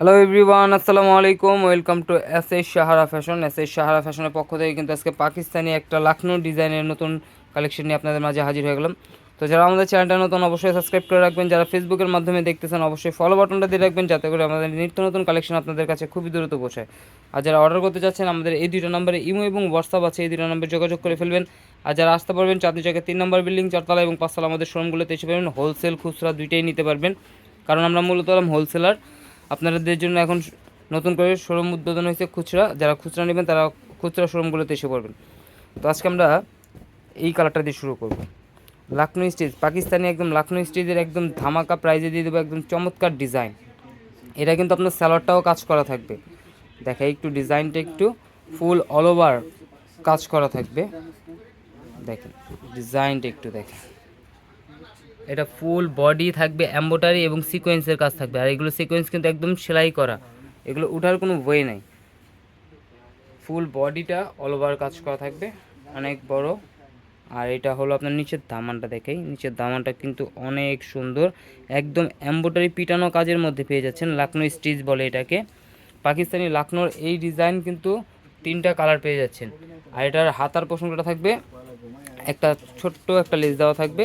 Hello everyone আসসালামু আলাইকুম welcome to S S Sahara fashion S S Sahara ফ্যাশনের পক্ষ থেকে কিন্তু আজকে পাকিস্তানি একটা লাখনৌ ডিজাইনের নতুন কালেকশন নিয়ে আপনাদের মাঝে হাজির হয়ে গেলাম। তো যারা আমাদের চ্যানেলটা নতুন, অবশ্যই সাবস্ক্রাইব করে রাখবেন। যারা ফেসবুকের মাধ্যমে দেখতেছেন, অবশ্যই ফলো বাটনটা দিয়ে রাখবেন, যাতে করে আমাদের নিত্য নতুন কালেকশন আপনাদের কাছে খুবই দ্রুত পৌঁছায়। আর যারা অর্ডার করতে চাচ্ছেন, আমাদের এই দুটো নম্বরে ইমো এবং হোয়াটসঅ্যাপ আছে, এই দুটো নম্বরে যোগাযোগ করে ফেলবেন। আর যারা আসতে পারবেন চাঁদনি চকের তিন নম্বর বিল্ডিং চারতলা এবং পাঁচতলা আমাদের শোরুমগুলোতে এসে পারবেন। হোলসেল খুচরা দুইটাই নিতে পারবেন। কারণ আমরা মূলত হলাম হোলসেলার আপনাদের জন্য এখন নতুন করে শোরুম উদ্বোধন হয়েছে খুচরা। যারা খুচরা নেবেন তারা খুচরা শোরুমগুলোতে এসে পড়বেন। তো আজকে আমরা এই কালারটা দিয়ে শুরু করব। লাখনৌ স্টেজ, পাকিস্তানি একদম লাখনৌ স্টেজের একদম ধামাকা প্রাইজে দিয়ে দেবো একদম চমৎকার ডিজাইন এটা কিন্তু আপনার স্যালোয়ারটাও কাজ করা থাকবে। দেখা একটু ডিজাইনটা একটু ফুল অল ওভার কাজ করা থাকবে। দেখেন ডিজাইনটা একটু দেখেন। এটা ফুল বডি থাকবে এম্বোটারি এবং সিকোয়েন্সের কাজ থাকবে। আর এগুলো সিকোয়েন্স কিন্তু একদম সেলাই করা। এগুলো উঠার কোনো ওয়ে নাই। ফুল বডিটা অল ওভার কাজ করা থাকবে, অনেক বড়। আর এটা হলো আপনার নিচের দামানটা দেখেই। নিচের দামানটা কিন্তু অনেক সুন্দর। একদম এম্বোটারি পিটানো কাজের মধ্যে পেয়ে যাচ্ছেন। লাকনো স্টিচ বলে এটাকে। পাকিস্তানি লাকনোর এই ডিজাইন কিন্তু তিনটা কালার পেয়ে যাচ্ছেন। আর এটার হাতার প্রসঙ্গটা থাকবে। একটা ছোট্ট একটা লেস দেওয়া থাকবে।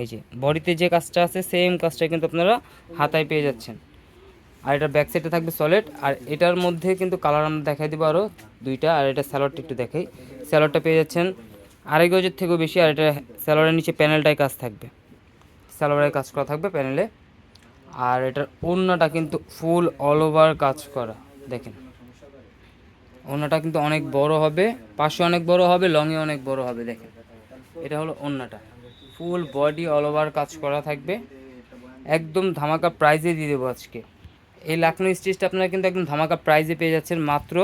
এই যে, বডিতে যে কাজটা আছে সেম কাজটা কিন্তু আপনারা হাতায় পেয়ে যাচ্ছেন। আর এটা ব্যাক সাইডে থাকবে সলিড আর এটার মধ্যে কিন্তু কালার আমরা দেখাই দেবো আরও দুইটা, আর এটা স্যালোয়ারটা একটু দেখাই। স্যালোয়ারটা পেয়ে যাচ্ছেন আড়াই গজের থেকেও বেশি, আর এটা স্যালোয়ারের নিচে প্যানেলটাই কাজ থাকবে। স্যালোয়ারের কাজ করা থাকবে প্যানেলে আর এটার ওড়নাটা কিন্তু ফুল অল ওভার কাজ করা, দেখেন। ওড়নাটা কিন্তু অনেক বড় হবে, পাশে অনেক বড় হবে লংয়ে অনেক বড় হবে, দেখেন। এটা হলো ওড়নাটা। ফুল বডি অল ওভার কাজ করা থাকবে। একদম ধামাকা প্রাইজে দিয়ে দেবো আজকে। এই লাখনৌ স্টিচটা আপনারা কিন্তু একদম ধামাকা প্রাইজে পেয়ে যাচ্ছেন মাত্র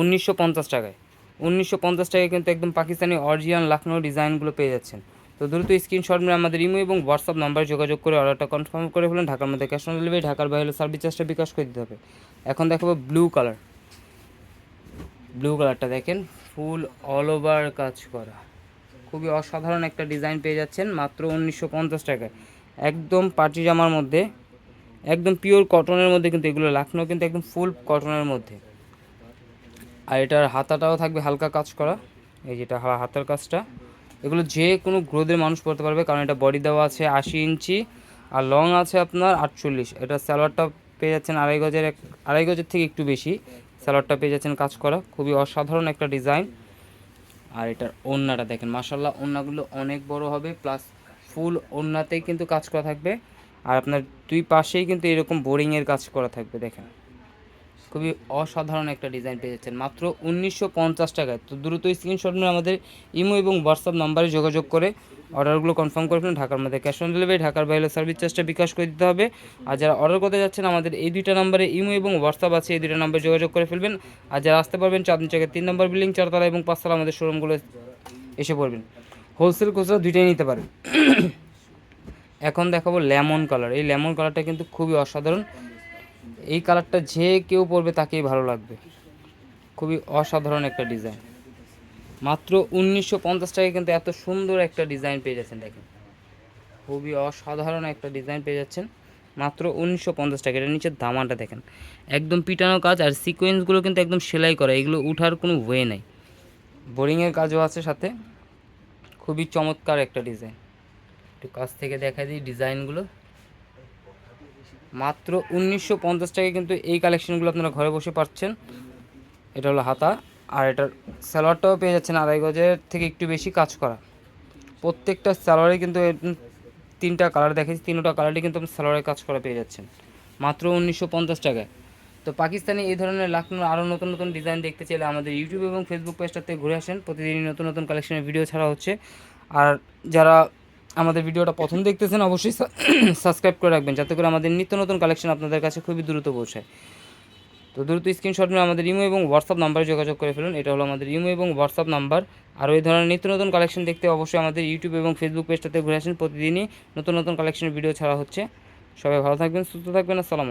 উনিশশো পঞ্চাশ টাকায়। উনিশশো পঞ্চাশ টাকায় কিন্তু একদম পাকিস্তানি অরিজিনাল লাখনৌ ডিজাইনগুলো পেয়ে যাচ্ছেন। তো দ্রুত স্ক্রিনশট নিয়ে আমাদের ইমো এবং হোয়াটসঅ্যাপ নাম্বারে যোগাযোগ করে অর্ডারটা কনফার্ম করে ফেলেন। ঢাকার মধ্যে ক্যাশ অন ডেলিভারি ঢাকার বাইরে সার্ভিস চার্জটা বিকাশ করে দিতে হবে। এখন দেখাবো ব্লু কালার ব্লু কালারটা দেখেন ফুল অল ওভার কাজ করা। খুবই অসাধারণ একটা ডিজাইন পেয়ে যাচ্ছেন, মাত্র উনিশশো পঞ্চাশ টাকায়। একদম পার্টি জামার মধ্যে, একদম পিওর কটনের মধ্যে কিন্তু এগুলো, লাখনৌ কিন্তু একদম ফুল কটনের মধ্যে। আর এটার হাতাটাও থাকবে হালকা কাজ করা, এই যেটা হাতার কাজটা। এগুলো যে কোনো গ্রোদের মানুষ পড়তে পারবে, কারণ এটা বডি দেওয়া আছে আশি ইঞ্চি, আর লং আছে আপনার আটচল্লিশ। এটা স্যালোয়ারটা পেয়ে যাচ্ছেন আড়াই গজের এক আড়াই গজের থেকে একটু বেশি। স্যালোয়ারটা পেয়ে যাচ্ছেন কাজ করা, খুবই অসাধারণ একটা ডিজাইন। আর এটার ওন্নাটা দেখেন মাসাল্লাহ ওন্নাগুলো অনেক বড় হবে প্লাস ফুল ওন্নাতেই কিন্তু কাজ করা থাকবে। আর আপনার দুই পাশেই কিন্তু এরকম বোরিংয়ের কাজ করা থাকবে, দেখেন। খুবই অসাধারণ একটা ডিজাইন পেয়ে যাচ্ছেন। মাত্র উনিশশো পঞ্চাশ টাকায়। তো দ্রুত স্ক্রিনশট নিয়ে আমাদের ইমো এবং হোয়াটসঅ্যাপ নাম্বারে যোগাযোগ করে অর্ডারগুলো কনফার্ম করে ফেলুন, ঢাকার মধ্যে ক্যাশ অন ডেলিভারি ঢাকার বাইরে সার্ভিস চার্জটা বিকাশ করে দিতে হবে। আর যারা অর্ডার করতে যাচ্ছেন, আমাদের এই দুইটা নাম্বারে ইমো এবং হোয়াটসঅ্যাপ আছে, এই দুইটা নাম্বারে যোগাযোগ করে ফেলবেন। আর যারা আসতে পারবেন, চাঁদনি চকের তিন নম্বর বিল্ডিং চারতলা এবং পাঁচতলা আমাদের শোরুমগুলো এসে পড়বেন। হোলসেল খুচরা দুইটাই নিতে পারেন। এখন দেখাবো লেমন কালার এই লেমন কালারটা কিন্তু খুবই অসাধারণ। এই কালারটা যে কেউ পরবে, তাকেই ভালো লাগবে। খুবই অসাধারণ একটা ডিজাইন মাত্র উনিশশো পঞ্চাশ টাকায় কিন্তু এত সুন্দর একটা ডিজাইন পেয়ে যাচ্ছেন, দেখেন। খুবই অসাধারণ একটা ডিজাইন পেয়ে যাচ্ছেন, মাত্র উনিশশো পঞ্চাশ টাকা এটার নিচের দামানটা দেখেন। একদম পিটানো কাজ আর সিকোয়েন্সগুলো কিন্তু একদম সেলাই করা, এগুলো উঠার কোনো ওয়ে নাই। বোরিংয়ের কাজও আছে সাথে। খুবই চমৎকার একটা ডিজাইন। একটু কাছ থেকে দেখা দিই ডিজাইনগুলো। মাত্র উনিশশো পঞ্চাশ টাকায় কিন্তু এই কালেকশনগুলো আপনারা ঘরে বসে পাচ্ছেন। এটা হলো হাতা। আর এটার স্যালোয়ারটাও পেয়ে যাচ্ছেন আড়াই গজের থেকে একটু বেশি কাজ করা। প্রত্যেকটা স্যালোয়ারে কিন্তু তিনটা কালার দেখেছি তিনটা কালারই কিন্তু আপনি স্যালোয়ারে কাজ করা পেয়ে যাচ্ছেন। মাত্র উনিশশো পঞ্চাশ টাকায়। তো পাকিস্তানি এই ধরনের লাখনোর আরও নতুন নতুন ডিজাইন দেখতে চাইলে আমাদের ইউটিউব এবং ফেসবুক পেজটাতে ঘুরে আসেন। প্রতিদিনই নতুন নতুন কালেকশনের ভিডিও ছাড়া হচ্ছে। আর যারা আমাদের ভিডিওটা প্রথম দেখতেছেন, অবশ্যই সাবস্ক্রাইব করে রাখবেন, যাতে করে আমাদের নিত্য নতুন কালেকশন আপনাদের কাছে খুবই দ্রুত পৌঁছায়। তো দ্রুত স্ক্রিনশট নিয়ে আমাদের ইমো এবং হোয়াটসঅ্যাপ নাম্বারে যোগাযোগ করে ফেলুন। এটা হলো আমাদের ইমো এবং হোয়াটসঅ্যাপ নাম্বার। আর ওই ধরনের নিত্য নতুন কালেকশন দেখতে অবশ্যই আমাদের ইউটিউব এবং ফেসবুক পেজটাতে ঘুরে আসেন। প্রতিদিনই নতুন নতুন কালেকশনের ভিডিও ছাড়া হচ্ছে। সবাই ভালো থাকবেন, সুস্থ থাকবেন। আসসালাম